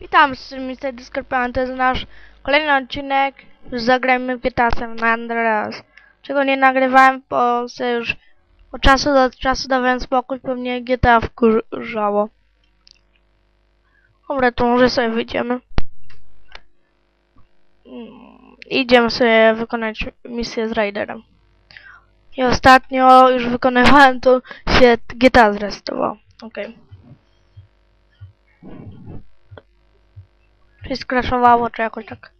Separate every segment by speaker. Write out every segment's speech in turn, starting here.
Speaker 1: Witam z Mr. Discorpan, to jest nasz kolejny odcinek. Zagrajmy Pietasem na Andreas. Czego nie nagrywałem, bo se już od czasu do czasu dawałem spokój, pewnie GTA wkurzało. Dobra, to może sobie wyjdziemy. Mm, Idziemy sobie wykonać misję z Raiderem. I ostatnio już wykonywałem, to się GTA zrestowało. Okej. Czy
Speaker 2: Прискрашувало от якось так.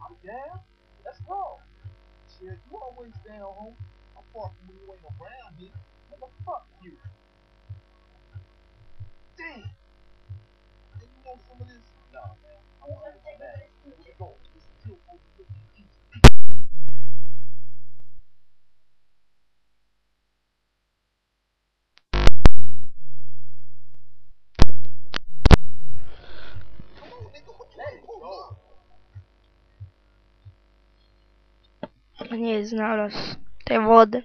Speaker 2: I'm down. That's wrong. Shit, you always down, homie. Far from you ain't around here. Fuck you. Damn. Hey, you want some of this? Man. I. Let's
Speaker 1: znalazł tej wody.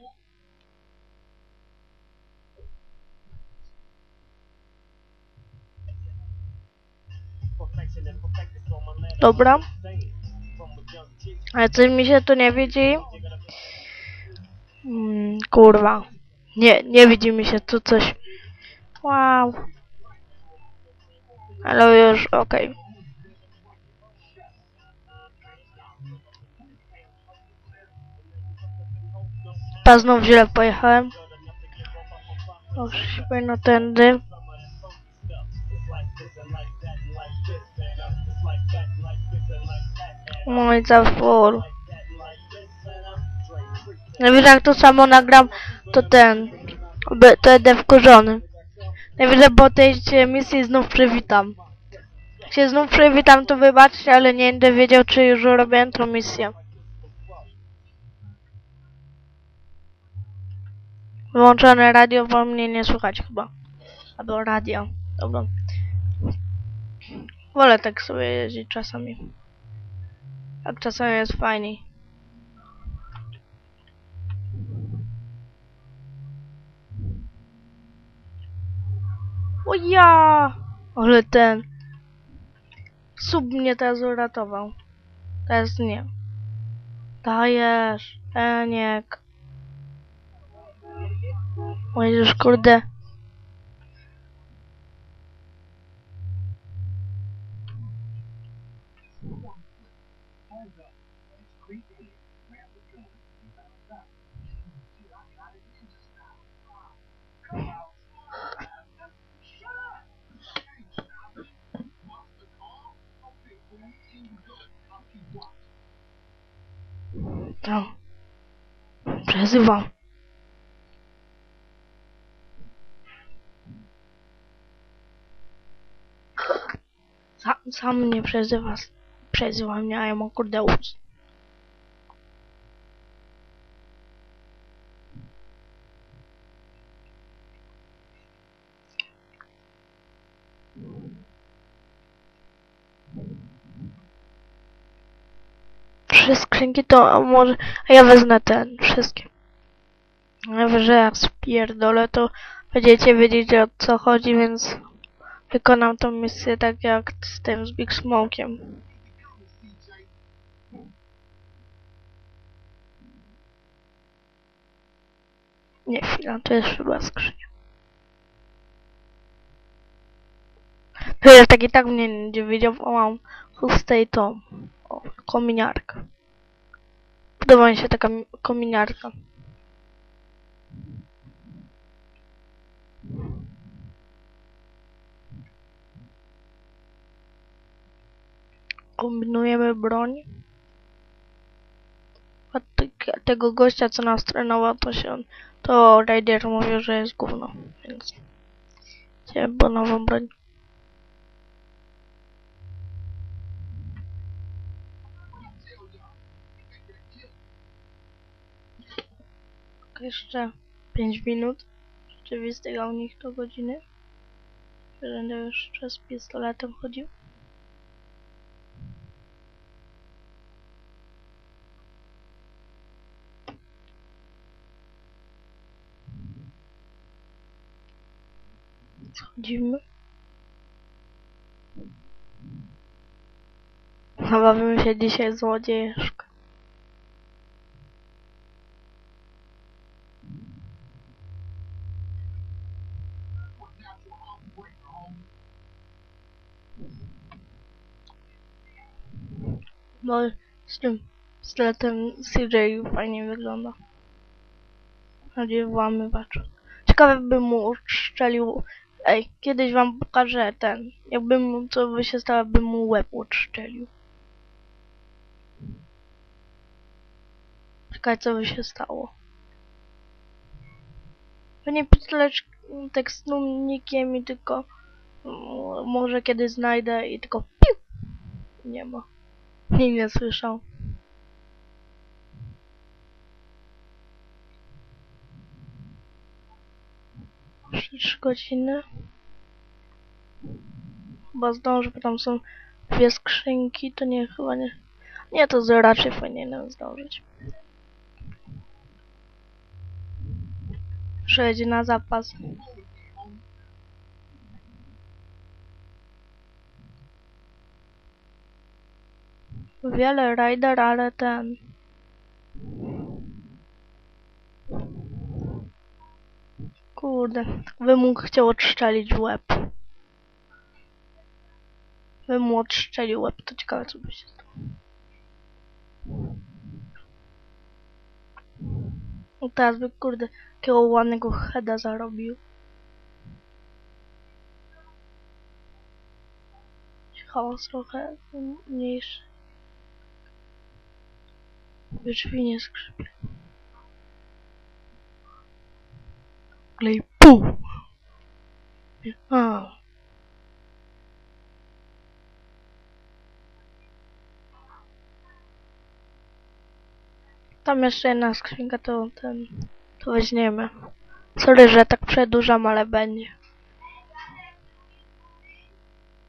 Speaker 1: Dobra. Ale coś mi się tu nie widzi. Mm, kurwa. Nie, nie widzi mi się tu coś. Wow. Ale już okej. Okay. Znów źle pojechałem. Dobrze się powinno tędy. No i za for. Najwyżej jak to samo nagram, to ten. To będę wkurzony. Najwyżej po tej misji znów przywitam. Jak się znów przywitam, to wybaczcie, ale nie będę wiedział, czy już robiłem tą misję. Wyłączone radio, bo mnie nie słychać chyba. Albo radio. Dobra. Wolę tak sobie jeździć czasami. Tak czasami jest fajniej. O ja! Ale ten... Sub mnie teraz uratował. Teraz nie. Dajesz, Eniek. O już kurde. To. Przezywał. Sam, sam mnie przezywa. Przezywa mnie, a ja mam kurde ust. Trzy skrzynki to może... A ja wezmę ten, wszystkie. Najwyżej jak spierdolę, to będziecie wiedzieć o co chodzi, więc wykonam tą misję tak jak z tym, z Big Smokiem. Nie, chwila, to jest chyba skrzynia. To jest tak i tak mnie nie wiedział, o mam o, kominiarkę. Podoba mi się taka mi- kominiarka. Kombinujemy broń. A te- tego gościa, co nas trenował, to się to Raider mówił, że jest gówno, więc chciałem nową broń. jeszcze 5 minut. Rzeczywistego u nich to godziny. Będę jeszcze z pistoletem chodził. Schodzimy. Zabawimy się dzisiaj złodziejeszkę. Bo z tym pistoletem CJ fajnie wygląda. Bardziej włamywacz. Ciekawe bym mu uszczelił. Ej, kiedyś wam pokażę ten. Jakbym co by się stało, bym mu łeb uszczelił. Czekaj, co by się stało. To nie pistolet tekstunikiem i tylko może kiedy znajdę i tylko piu! Nie ma. Nikt nie słyszał. Trzy godziny. Chyba zdążę, bo tam są dwie skrzynki, to nie, chyba nie. Nie, to raczej powinienem zdążyć. Przejedzie na zapas. Wiele rider, ale ten. Kurde, mu chciał odstrzelić w łeb. Bym mu odstrzelił łeb, to ciekawe co by się stało. Teraz by kurde takiego ładnego heada zarobił. Hałas trochę mniejszy. By drzwi nie skrzypie. Klej pu! A. Tam jeszcze jedna skrzynka, to ten, to weźmiemy. Sorry, że tak przedłużam, ale będzie.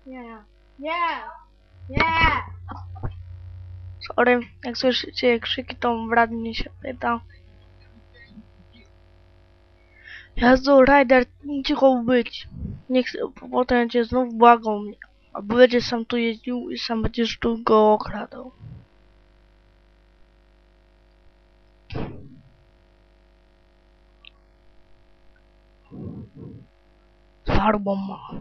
Speaker 1: Nie, nie, nie! Sorry, jak słyszycie krzyki, to brat mnie się pyta. Jezu, Ryder, cicho być. Nie chcę, potem cię znów błagał mnie. Albo będziesz sam tu jeździł i sam będziesz tu go okradał. Farbą ma.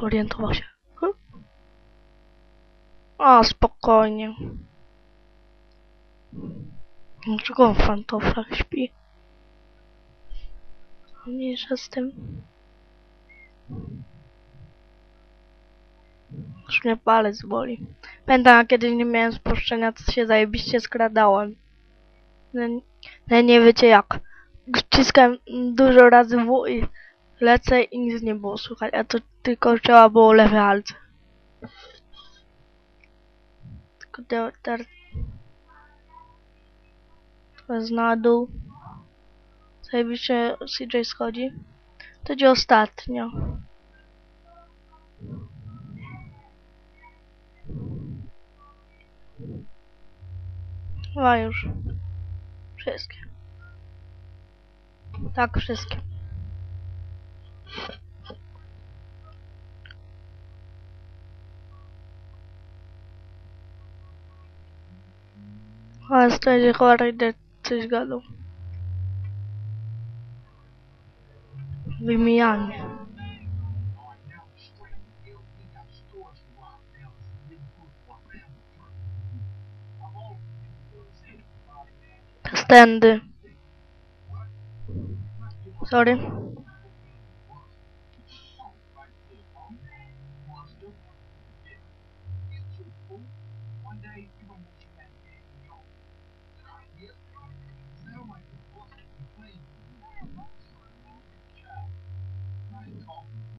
Speaker 1: Zorientował się. Hm? A, spokojnie. Dlaczego pantoflach śpi? Mniejsza z tym. Już mnie palec boli. Pamiętam, jak kiedyś nie miałem spuszczenia, to się zajebiście skradałem. No, no nie wiecie jak. Wciskałem dużo razy W i lecę i nic nie było słychać, a to tylko trzeba było lewe halce. Tylko te- teraz... Teraz na dół. Zajebiście CJ schodzi. To będzie ostatnio. Chyba już. Wszystkie. Tak, wszystkie. Ale stoi chory, idę coś gadał.
Speaker 2: Leave me young.
Speaker 1: Stand. Sorry.